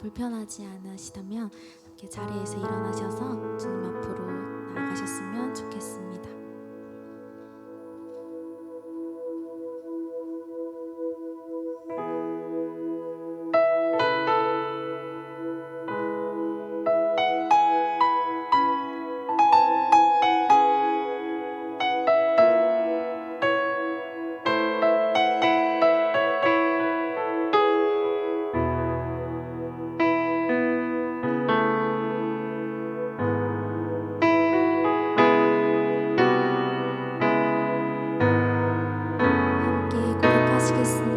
불편하지 않으시다면 함께 자리에서 일어나셔서 주님 앞으로 나아가셨으면 좋겠습니다. this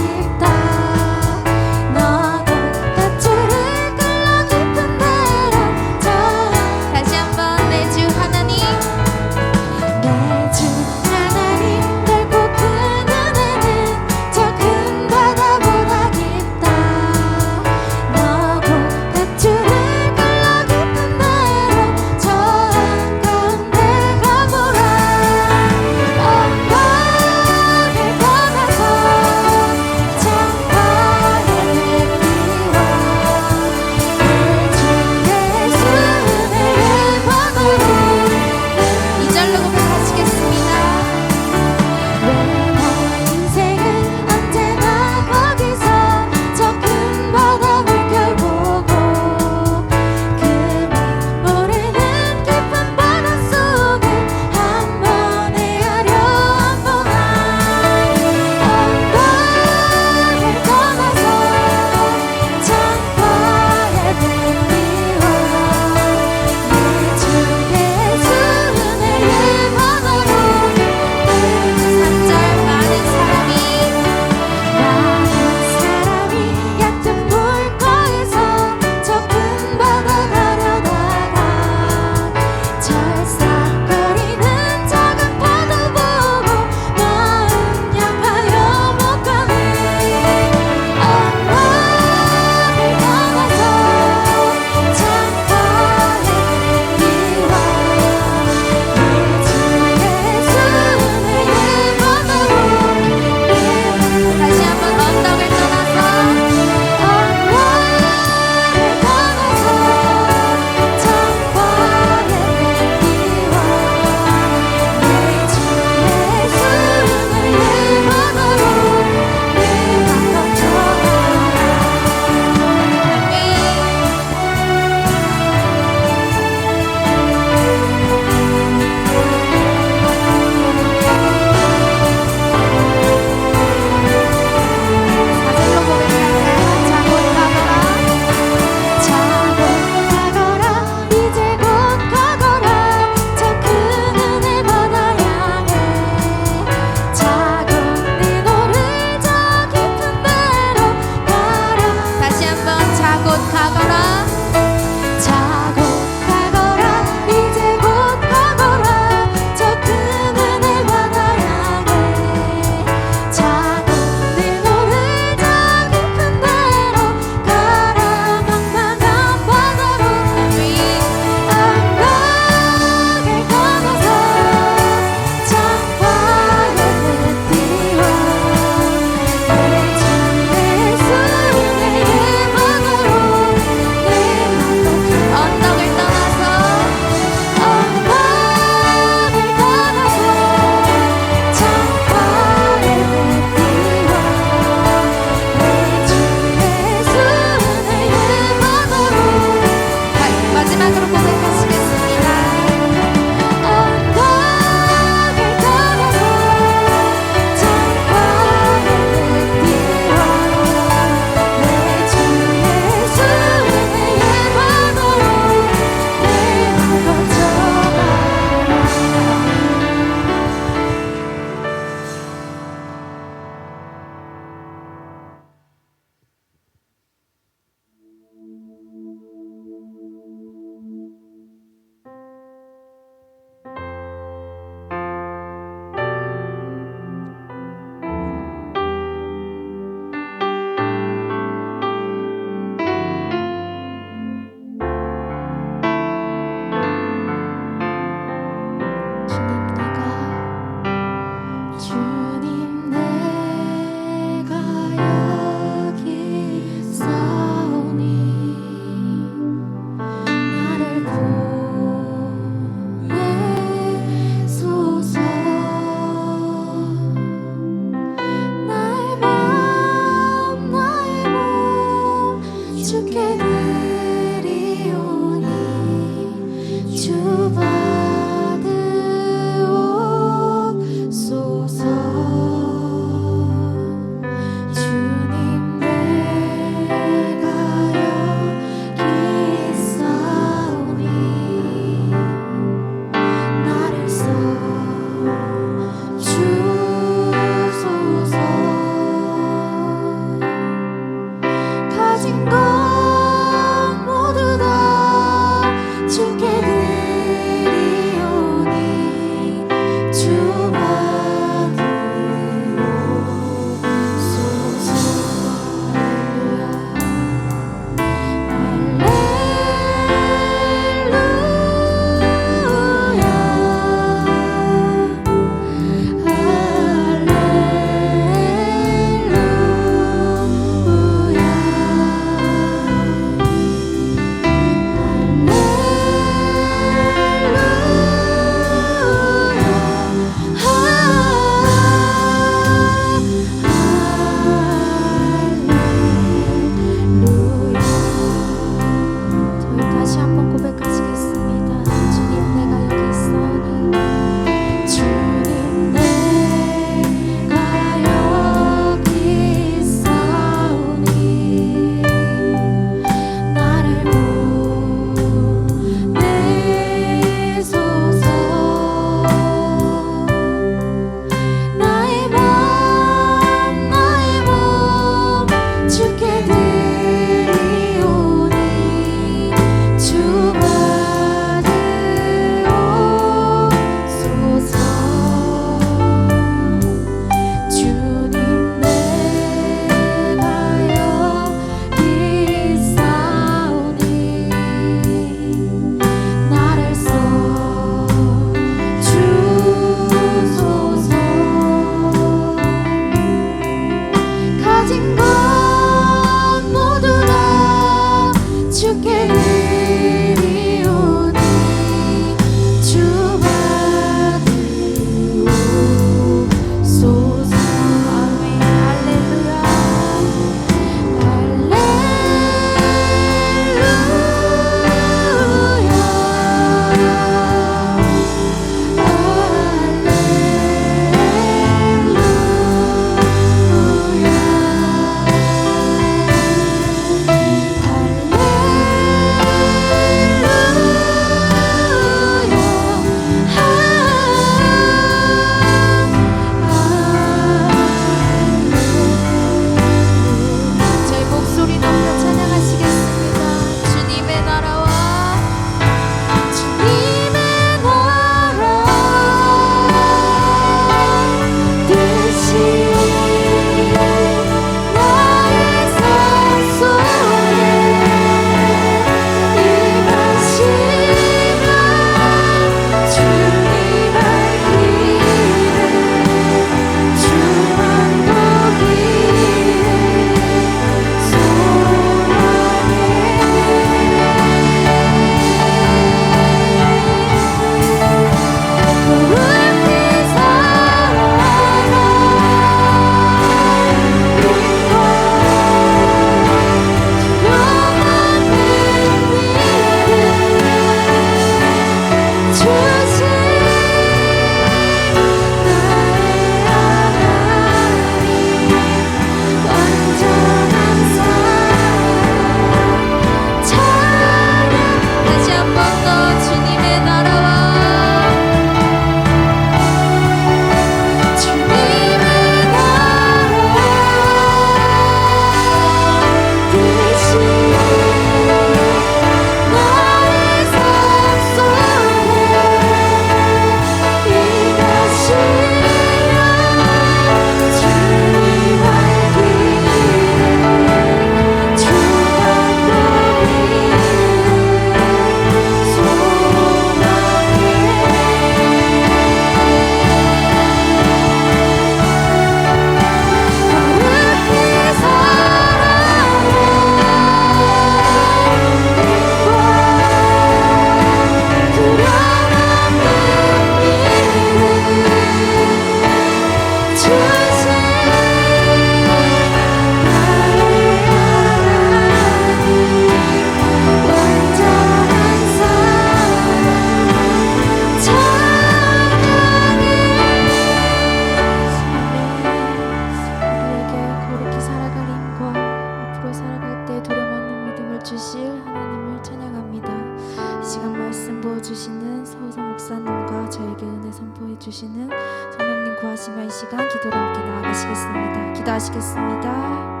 때 돌아맞는 믿음을 주실 하나님을 찬양합니다. 이 시간 말씀 부어주시는 서우성 목사님과 저에게 은혜 선포해 주시는 성령님 구하시며 이 시간 기도로 함께 나아가시겠습니다. 기도하시겠습니다.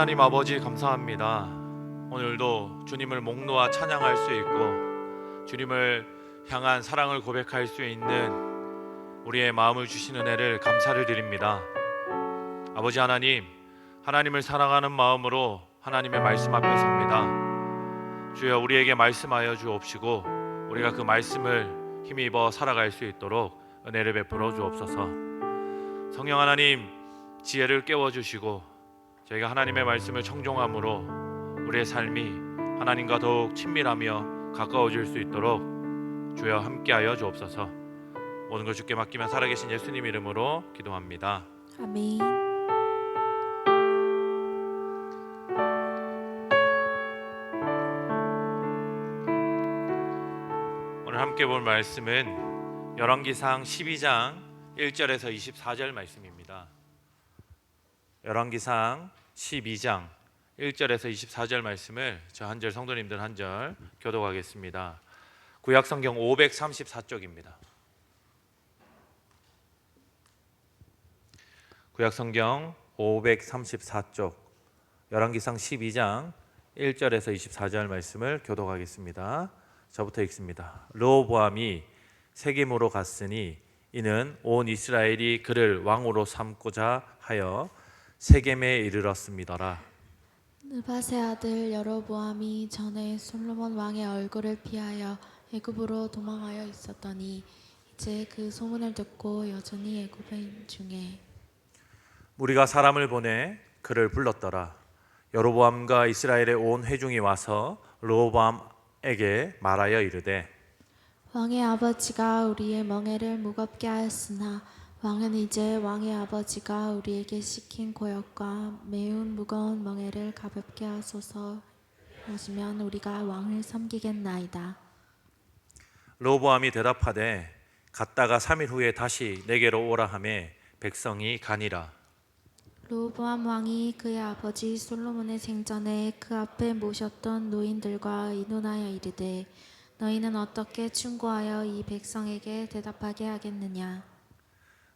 하나님 아버지 감사합니다. 오늘도 주님을 목 놓아 찬양할 수 있고 주님을 향한 사랑을 고백할 수 있는 우리의 마음을 주신 은혜를 감사를 드립니다. 아버지 하나님, 하나님을 사랑하는 마음으로 하나님의 말씀 앞에 섭니다. 주여 우리에게 말씀하여 주옵시고 우리가 그 말씀을 힘입어 살아갈 수 있도록 은혜를 베풀어 주옵소서. 성령 하나님 지혜를 깨워 주시고 저희가 하나님의 말씀을 청종함으로 우리의 삶이 하나님과 더욱 친밀하며 가까워질 수 있도록 주여 함께하여 주옵소서. 모든 걸 주께 맡기면 살아계신 예수님 이름으로 기도합니다. 아멘. 오늘 함께 볼 말씀은 열왕기상 12장 1절에서 24절 말씀입니다. 열왕기상 12장 1절에서 24절 말씀을 저 한 절 성도님들 한 절 교독하겠습니다. 구약 성경 534쪽입니다. 구약 성경 534쪽 열왕기상 12장 1절에서 24절 말씀을 교독하겠습니다. 저부터 읽습니다. 르호보암이 세겜으로 갔으니 이는 온 이스라엘이 그를 왕으로 삼고자 하여 세겜에 이르렀습니다라. 느바세 아들 여로보암이 전에 솔로몬 왕의 얼굴을 피하여 애굽으로 도망하여 있었더니 이제 그 소문을 듣고 여전히 있는 중에 우리가 사람을 보내 그를 불렀더라. 여로보암과 이스라엘의 온 회중이 와서 르호보암에게 말하여 이르되 왕의 아버지가 우리의 멍에를 무겁게 하였으나 왕은 이제 왕의 아버지가 우리에게 시킨 고역과 매운 무거운 멍에를 가볍게 하소서 하시면 우리가 왕을 섬기겠나이다. 르호보암이 대답하되 갔다가 3일 후에 다시 내게로 오라 하매 백성이 가니라. 로보암 왕이 그의 아버지 솔로몬의 생전에 그 앞에 모셨던 노인들과 의논하여 이르되 너희는 어떻게 충고하여 이 백성에게 대답하게 하겠느냐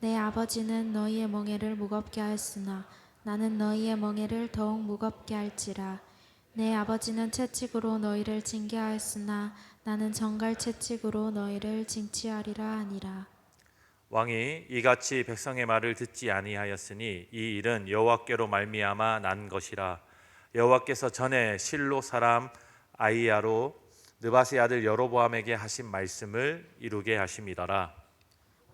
내 아버지는 너희의 멍에를 무겁게 하였으나 나는 너희의 멍에를 더욱 무겁게 할지라. 내 아버지는 채찍으로 너희를 징계하였으나 나는 정갈 채찍으로 너희를 징치하리라 하니라. 왕이 이같이 백성의 말을 듣지 아니하였으니 이 일은 여호와께로 말미암아 난 것이라. 여호와께서 전에 실로 사람 아이야로 느바스의 아들 여로보암에게 하신 말씀을 이루게 하심이더라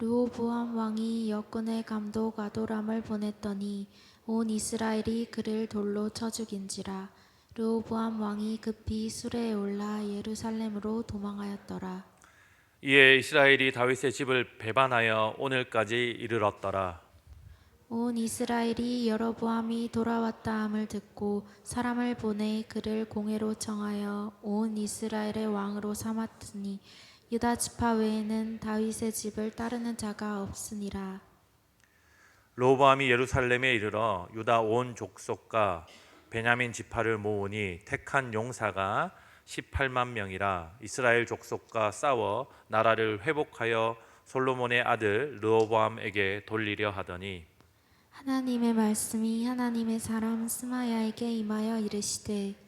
르호보암 왕이 여군의 감독 아도람을 보냈더니 온 이스라엘이 그를 돌로 쳐 죽인지라 르호보암 왕이 급히 수레에 올라 예루살렘으로 도망하였더라. 이에 이스라엘이 다윗의 집을 배반하여 오늘까지 이르렀더라. 온 이스라엘이 여로보암이 돌아왔다 함을 듣고 사람을 보내 그를 공회로 청하여 온 이스라엘의 왕으로 삼았으니 유다 지파 외에는 다윗의 집을 따르는 자가 없으니라. 로보암이 예루살렘에 이르러 유다 온 족속과 베냐민 지파를 모으니 택한 용사가 18만 명이라 이스라엘 족속과 싸워 나라를 회복하여 솔로몬의 아들 르호보암에게 돌리려 하더니 하나님의 말씀이 하나님의 사람 스마야에게 임하여 이르시되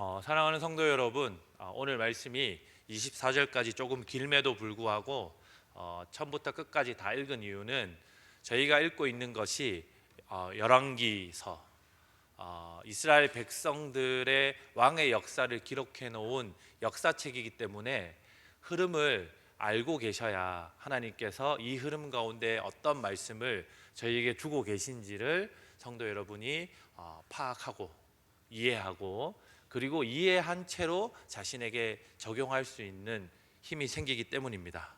어, 사랑하는 성도 여러분, 어, 오늘 말씀이 24절까지 조금 길매도 불구하고 어, 처음부터 끝까지 다 읽은 이유는 저희가 읽고 있는 것이 어, 열왕기서 어, 이스라엘 백성들의 왕의 역사를 기록해 놓은 역사책이기 때문에 흐름을 알고 계셔야 하나님께서 이 흐름 가운데 어떤 말씀을 저희에게 주고 계신지를 성도 여러분이 어, 파악하고 이해하고 그리고 이해한 채로 자신에게 적용할 수 있는 힘이 생기기 때문입니다.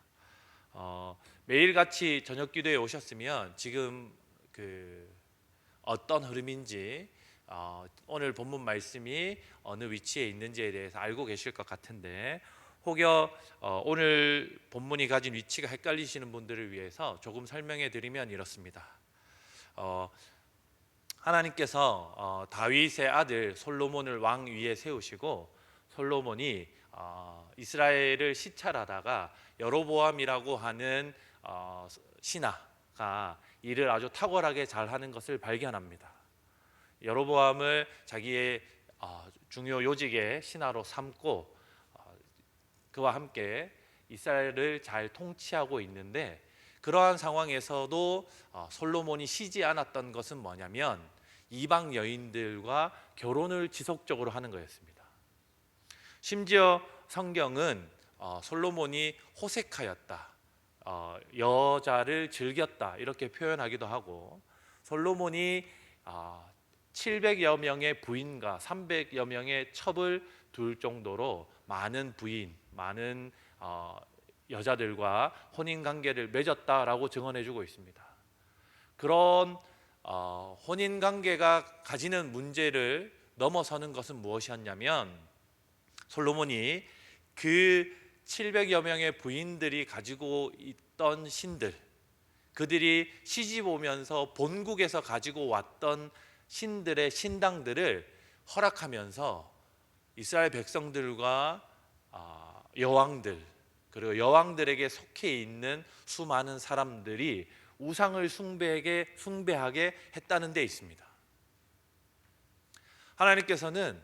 어, 매일같이 저녁 기도에 오셨으면 지금 그 어떤 흐름인지 어, 오늘 본문 말씀이 어느 위치에 있는지에 대해서 알고 계실 것 같은데 혹여 어, 오늘 본문이 가진 위치가 헷갈리시는 분들을 위해서 조금 설명해 드리면 이렇습니다. 어, 하나님께서 어, 다윗의 아들 솔로몬을 왕 위에 세우시고 솔로몬이 어, 이스라엘을 시찰하다가 여로보암이라고 하는 어, 신하가 일을 아주 탁월하게 잘하는 것을 발견합니다. 여로보암을 자기의 어, 중요 요직의 신하로 삼고 어, 그와 함께 이스라엘을 잘 통치하고 있는데 그러한 상황에서도 어, 솔로몬이 쉬지 않았던 것은 뭐냐면 이방 여인들과 결혼을 지속적으로 하는 거였습니다. 심지어 성경은 어, 솔로몬이 호색하였다, 어, 여자를 즐겼다 이렇게 표현하기도 하고 솔로몬이 어, 700여 명의 부인과 300여 명의 첩을 둘 정도로 많은 부인, 많은 어, 여자들과 혼인 관계를 맺었다라고 증언해주고 있습니다. 그런 어, 혼인 관계가 가지는 문제를 넘어서는 것은 무엇이었냐면 솔로몬이 그 700여 명의 부인들이 가지고 있던 신들, 그들이 시집 오면서 본국에서 가지고 왔던 신들의 신당들을 허락하면서 이스라엘 백성들과 아, 여왕들 그리고 여왕들에게 속해 있는 수많은 사람들이 우상을 숭배하게 숭배하게 했다는 데 있습니다. 하나님께서는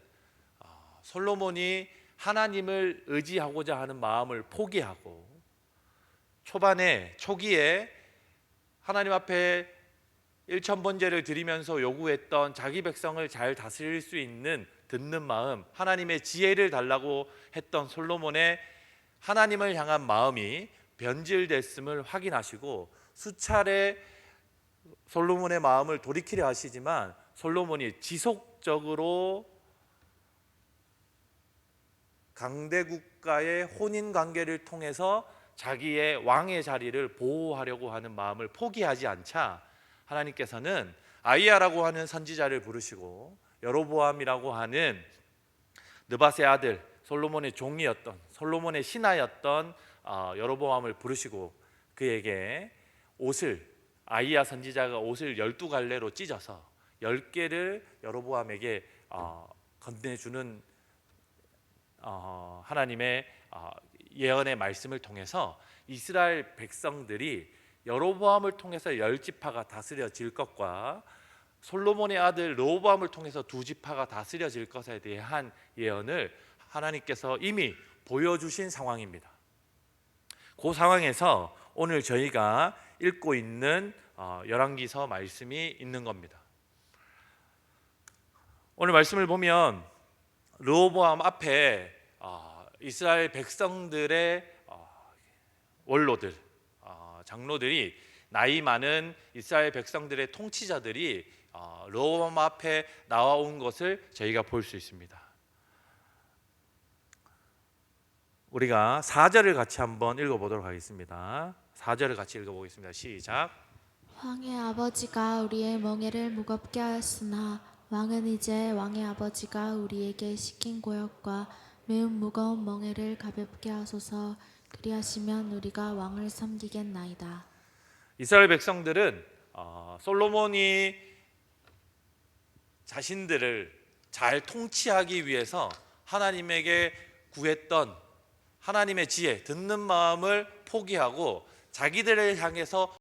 아, 솔로몬이 하나님을 의지하고자 하는 마음을 포기하고 초반에 초기에 하나님 앞에 일천 번제를 드리면서 요구했던 자기 백성을 잘 다스릴 수 있는 듣는 마음, 하나님의 지혜를 달라고 했던 솔로몬의 하나님을 향한 마음이 변질됐음을 확인하시고 수차례 솔로몬의 마음을 돌이키려 하시지만 솔로몬이 지속적으로 강대 국가의 혼인 관계를 통해서 자기의 왕의 자리를 보호하려고 하는 마음을 포기하지 않자 하나님께서는 아이야라고 하는 선지자를 부르시고 여로보암이라고 하는 느바세 아들 솔로몬의 종이었던 솔로몬의 신하였던 어, 여로보암을 부르시고 그에게 옷을 아이야 선지자가 옷을 열두 갈래로 찢어서 열 개를 여로보암에게 어, 건네주는 어, 하나님의 어, 예언의 말씀을 통해서 이스라엘 백성들이 여로보암을 통해서 열 지파가 다스려질 것과 솔로몬의 아들 로보암을 통해서 두 지파가 다스려질 것에 대한 예언을 하나님께서 이미 보여주신 상황입니다. 그 상황에서 오늘 저희가 읽고 있는 어, 열왕기서 말씀이 있는 겁니다. 오늘 말씀을 보면 르호보암 앞에 어, 이스라엘 백성들의 어, 원로들, 어, 장로들이 나이 많은 이스라엘 백성들의 통치자들이 어, 르호보암 앞에 나와온 것을 저희가 볼 수 있습니다. 우리가 4절을 같이 한번 읽어보도록 하겠습니다. 4절을 같이 읽어보겠습니다. 시작. 왕의 아버지가 우리의 멍에를 무겁게 하였으나 왕은 이제 왕의 아버지가 우리에게 시킨 고역과 매우 무거운 멍에를 가볍게 하소서 그리하시면 우리가 왕을 섬기겠나이다. 이스라엘 백성들은 어, 솔로몬이 자신들을 잘 통치하기 위해서 하나님에게 구했던 하나님의 지혜, 듣는 마음을 포기하고 자기들을 향해서